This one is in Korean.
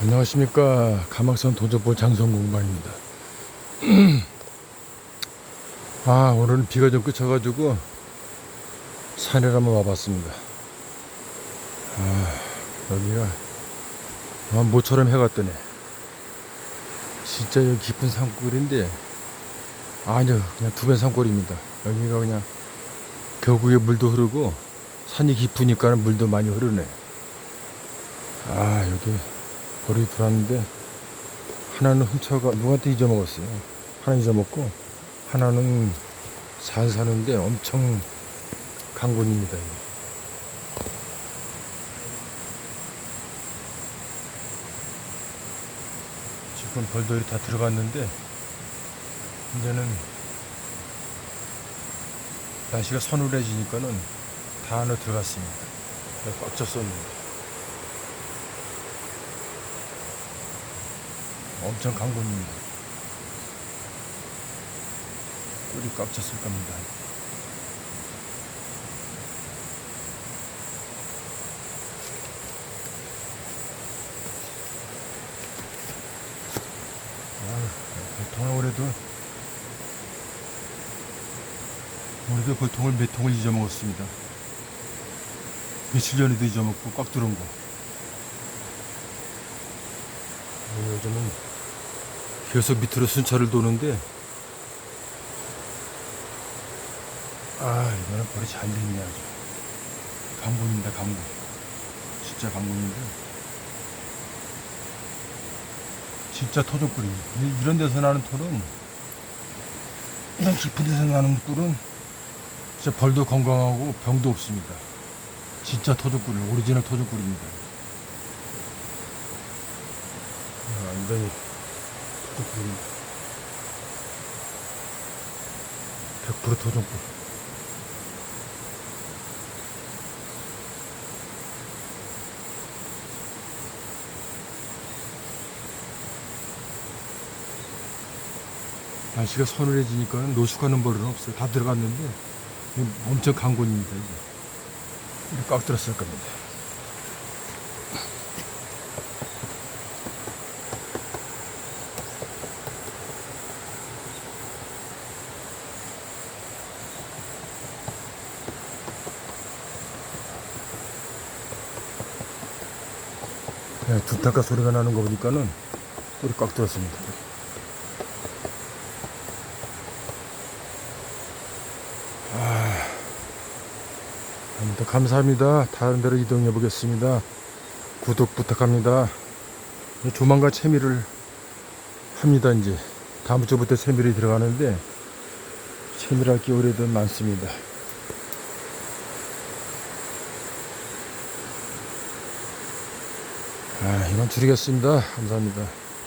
안녕하십니까. 가막산 도적볼 장성공방입니다. 아 오늘은 비가 좀 그쳐가지고 산에 한번 와봤습니다. 아 여기가 아, 모처럼 해가 뜨네 진짜 여기 깊은 산골인데 아니요 그냥 두배 산골입니다. 여기가 그냥 벽 위에 물도 흐르고 산이 깊으니까 물도 많이 흐르네. 아 여기 벌이 들어왔는데 하나는 훔쳐가 누구한테 잊어먹었어요. 하나 잊어먹고 하나는 잘 사는데 엄청 강군입니다. 지금 벌들이 다 들어갔는데 이제는 날씨가 서늘해지니까는 다 안에 들어갔습니다. 꽉 찼었는데. 엄청 강군입니다. 꿀이 꽉 찼을 겁니다. 보통을 올해도 올해도 보통을 몇 통을 잊어먹었습니다. 며칠 전에도 잊어먹고 꽉 들어온 거. 어, 요즘은 계속 밑으로 순찰을 도는데 아 이거는 벌이 잘 됐네 아주. 강군입니다 강군. 진짜 강군인데. 진짜 토종꿀입니다 이- 이런 데서 나는 털은 이런 깊은 데서 나는 꿀은 진짜 벌도 건강하고 병도 없습니다. 진짜 토종꿀이에요. 오리지널 토종꿀입니다 아, 완전히 토종꿀입니다 100% 토종꿀 날씨가 서늘해지니까 노숙하는 벌은 없어요. 다 들어갔는데 엄청 강군입니다. 이렇게 꽉 들었을 겁니다. 네, 두타가 소리가 나는 거 보니까는 꿀이 꽉 들었습니다. 아무튼 감사합니다. 다른 데로 이동해 보겠습니다. 구독 부탁합니다. 조만간 채미를 합니다. 이제 다음 주부터 채미를 들어가는데 채미를 할게 올해도 많습니다. 아, 이만 줄이겠습니다. 감사합니다.